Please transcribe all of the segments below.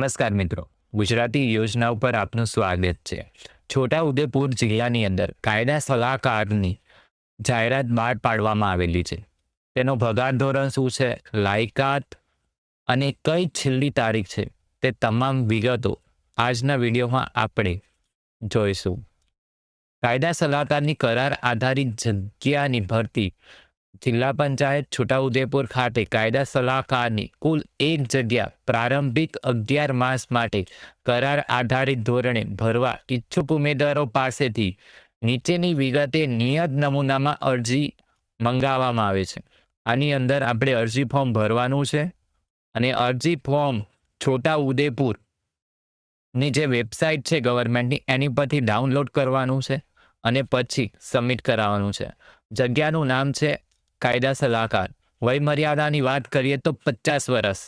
નમસ્કાર મિત્રો. ગુજરાતી યોજના ઉપર આપનું સ્વાગત છે. છોટા ઉદેપુર જિલ્લાની અંદર કાયદા સલાહકારની જાહેરાત બહાર પાડવામાં આવેલી છે. તેનો ભગાર ધોરણ શું છે, લાયકાત અને કઈ છેલ્લી તારીખ છે, તે તમામ વિગતો આજના વિડીયોમાં આપણે જોઈશું. કાયદા સલાહકારની કરાર આધારિત જગ્યાની ભરતી જિલ્લા પંચાયત છોટાઉદેપુર ખાતે કાયદા સલાહકારની કુલ એક જગ્યા પ્રારંભિક અગિયાર માસ માટે કરાર આધારિત ધોરણે ભરવા ઈચ્છુક ઉમેદવારો પાસેથી નીચેની વિગતે નિયત નમૂનામાં અરજી મંગાવવામાં આવે છે. આની અંદર આપણે અરજી ફોર્મ ભરવાનું છે અને અરજી ફોર્મ છોટાઉદેપુરની જે વેબસાઇટ છે ગવર્મેન્ટની, એની પરથી ડાઉનલોડ કરવાનું છે અને પછી સબમિટ કરાવવાનું છે. જગ્યાનું નામ છે કાયદા સલાહકાર. વયમર્યાદાની વાત કરીએ તો પચાસ વર્ષ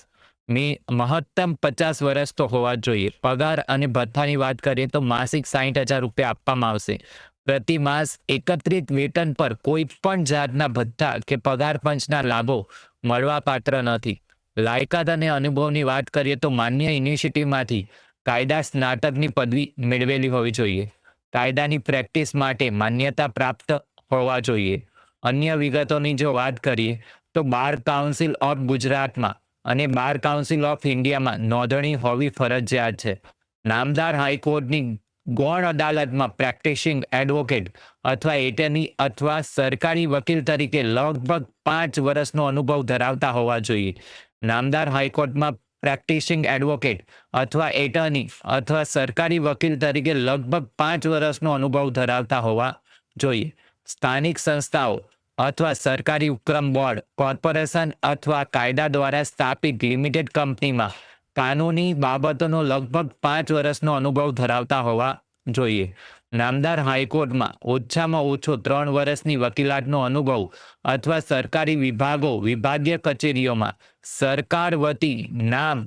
મી, મહત્તમ પચાસ વર્ષ તો હોવા જોઈએ. પગાર અને ભથ્થાની વાત કરીએ તો માસિક સાહીઠ હજાર રૂપિયા આપવામાં આવશે. પ્રતિ માસ એકત્રિત વેતન પર કોઈ પણ જાતના ભથ્થા કે પગાર પંચના લાભો મળવા પાત્ર નથી. લાયકાત અને અનુભવની વાત કરીએ તો માન્ય યુનિવર્સિટીમાંથી કાયદા સ્નાતકની પદવી મેળવેલી હોવી જોઈએ. કાયદાની પ્રેક્ટિસ માટે માન્યતા પ્રાપ્ત હોવા જોઈએ. અન્ય વિગતોની જો વાત કરીએ, તો બાર કાઉન્સિલ ઓફ ગુજરાતમાં અને બાર કાઉન્સિલ ઓફ ઇન્ડિયામાં નોંધણી હોવી ફરજિયાત છે. નામદાર હાઈકોર્ટની ગૌણ અદાલતમાં પ્રેક્ટિસિંગ એડવોકેટ અથવા એટર્ની અથવા સરકારી વકીલ તરીકે લગભગ પાંચ વર્ષનો અનુભવ ધરાવતા હોવા જોઈએ. નામદાર હાઈકોર્ટમાં પ્રેક્ટિસિંગ એડવોકેટ અથવા એટર્ની અથવા સરકારી વકીલ તરીકે લગભગ પાંચ વર્ષનો અનુભવ ધરાવતા હોવા જોઈએ. સ્થાનિક સંસ્થાઓ અથવા સરકારી ઉપક્રમ બોર્ડ, કોર્પોરેશન અથવા કાયદા દ્વારા સ્થાપિત લિમિટેડ કંપનીમાં કાનૂની બાબતોનો લગભગ પાંચ વર્ષનો અનુભવ ધરાવતા હોવા જોઈએ. નામદાર હાઈકોર્ટમાં ઓછામાં ઓછો ત્રણ વર્ષની વકીલાતનો અનુભવ અથવા સરકારી વિભાગો, વિભાગીય કચેરીઓમાં સરકાર વતી નામ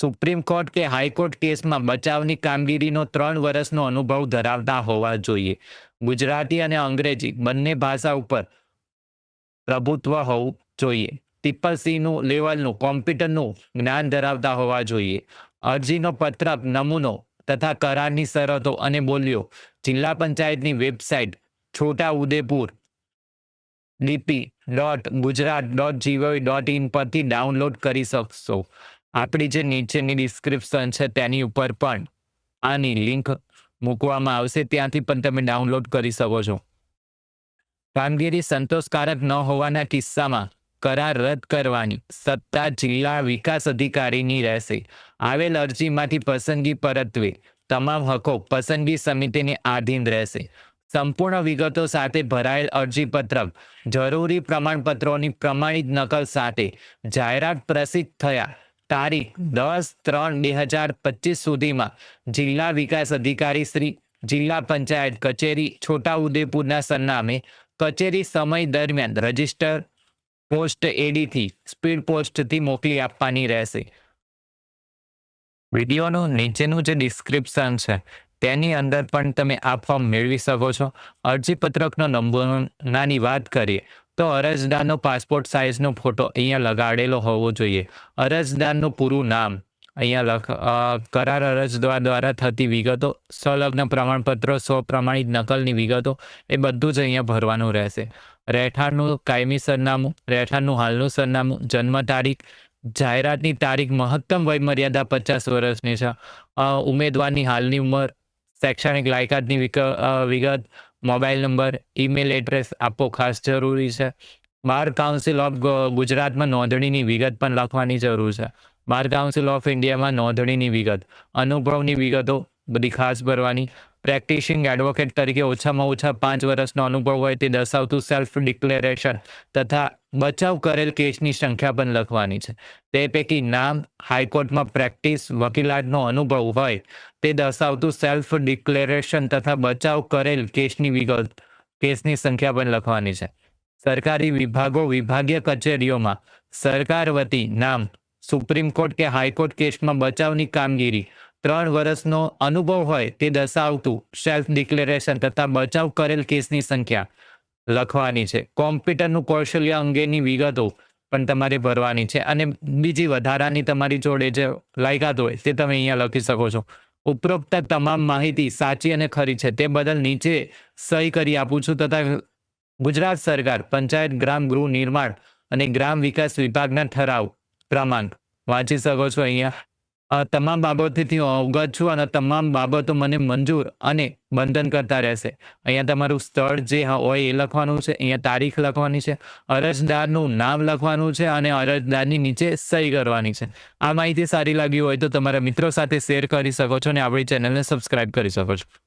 સુપ્રીમ કોર્ટ કે હાઈકોર્ટ કેસમાં બચાવની કામગીરીનો ત્રણ વર્ષનો અનુભવ ધરાવતા હોવા જોઈએ. ગુજરાતી અને અંગ્રેજી બંને ભાષા ઉપર પ્રભુત્વ હોવું જોઈએ. ટ્રિપલ લેવલનું, કોમ્પ્યુટરનું જ્ઞાન ધરાવતા હોવા જોઈએ. અરજીનો પત્રક નમૂનો તથા કરારની શરતો અને બોલ્યો જિલ્લા પંચાયતની website Chhota Udepur DP dot Gujarat dot gov dot in પરથી ડાઉનલોડ કરી શકશો. આપણી જે નીચેની ડિસ્ક્રિપ્શન છે તેની ઉપર પણ આની લિંક મૂકવામાં આવશે. ત્યાંથી પણ તમે ડાઉનલોડ કરી શકો છો. કામગીરી સંતોષકારક ન હોવાના કિસ્સામાં કરાર રદ કરવાની સત્તા જિલ્લા વિકાસ અધિકારીની રહેશે. આવેલ અરજીમાંથી પસંદગી પરત્વે તમામ હકો પસંદગી સમિતિને આધીન રહેશે. સંપૂર્ણ વિગતો સાથે ભરાયેલ અરજીપત્રક જરૂરી પ્રમાણપત્રોની પ્રમાણિત નકલ સાથે જાહેરાત પ્રસિદ્ધ થયા. તારીખ દસ ત્રણ બે હજાર પચીસ સુધીમાં જિલ્લા વિકાસ અધિકારી શ્રી, જિલ્લા પંચાયત કચેરી છોટાઉદેપુરના સરનામે કચેરી સમય દરમિયાન રજિસ્ટર પોસ્ટ એડીથી સ્પીડ પોસ્ટથી મોકલી આપવાની રહેશે. વિડીયોનું નીચેનું જે ડિસ્ક્રિપ્શન છે, તેની અંદર પણ તમે આ ફોર્મ મેળવી શકો છો. અરજીપત્રકનો નંબરની વાત કરીએ. તો અરજદારનો પાસપોર્ટ સાઇઝનો ફોટો અહીંયા લગાડેલો હોવો જોઈએ. અરજદારનું પૂરું નામ, અહીંયા લખ કરાર અરજદાર દ્વારા થતી વિગતો, સંલગ્ન પ્રમાણપત્રો, સ્વપ્રમાણિત નકલની વિગતો, એ બધું જ અહીંયા ભરવાનું રહેશે. રહેઠાણનું કાયમી સરનામું, રહેઠાણનું હાલનું સરનામું, જન્મ તારીખ, જાહેરાતની તારીખ, મહત્તમ વયમર્યાદા પચાસ વર્ષની છે ઉમેદવારની હાલની ઉંમર, શૈક્ષણિક લાયકાતની વિગત મોબાઈલ નંબર, ઈમેલ એડ્રેસ આપવો ખાસ જરૂરી છે. બાર કાઉન્સિલ ઓફ ગુજરાતમાં નોંધણીની વિગત પણ લખવાની જરૂર છે. બાર કાઉન્સિલ ઓફ ઇન્ડિયામાં નોંધણીની વિગત, અનુભવની વિગતો બધી ખાસ ભરવાની. પ્રેક્ટિસિંગ એડવોકેટ તરીકે ઓછામાં ઓછા પાંચ વર્ષનો અનુભવ હોય તે દર્શાવતું સેલ્ફ ડિક્લેરેશન તથા બચાવ કરેલ કેસની સંખ્યા પણ લખવાની છે. તે પૈકી નામ, હાઈકોર્ટમાં પ્રેક્ટિસ વકીલાતનો અનુભવ હોય તે દર્શાવતું સેલ્ફ ડિક્લેરેશન તથા બચાવ કરેલ કેસની વિગત, કેસની સંખ્યા પણ લખવાની છે. સરકારી વિભાગો, વિભાગીય કચેરીઓમાં સરકાર વતી નામ, સુપ્રીમ કોર્ટ કે હાઈકોર્ટ કેસમાં બચાવની કામગીરી ત્રણ વર્ષનો અનુભવ હોય તે દર્શાવતું સેલ્ફ ડિક્લેરેશન તથા બચાવ કરેલ કેસની સંખ્યા લખવાની છે. કોમ્પ્યુટરનું કૌશલ્ય અંગેની વિગતો પણ તમારે ભરવાની છે અને બીજી વધારાની તમારી જોડે જે લાયકાત હોય તે તમે અહીંયા લખી શકો છો. ઉપરોક્ત તમામ માહિતી સાચી અને ખરી છે તે બદલ નીચે સહી કરી આપું છું તથા ગુજરાત સરકાર, પંચાયત, ગ્રામ ગૃહ નિર્માણ અને ગ્રામ વિકાસ વિભાગના ઠરાવ ક્રમાંક વાંચી શકો છો અહીંયા. તમામ બાબતથી હું અવગત છું અને તમામ બાબતો મને મંજૂર અને બંધન કરતા રહેશે. અહીંયા તમારું સ્થળ જે હોય એ લખવાનું છે, અહીંયા તારીખ લખવાની છે, અરજદારનું નામ લખવાનું છે અને અરજદારની નીચે સહી કરવાની છે. આ માહિતી સારી લાગી હોય તો તમારા મિત્રો સાથે શેર કરી શકો છો અને આપણી ચેનલને સબસ્ક્રાઇબ કરી શકો છો.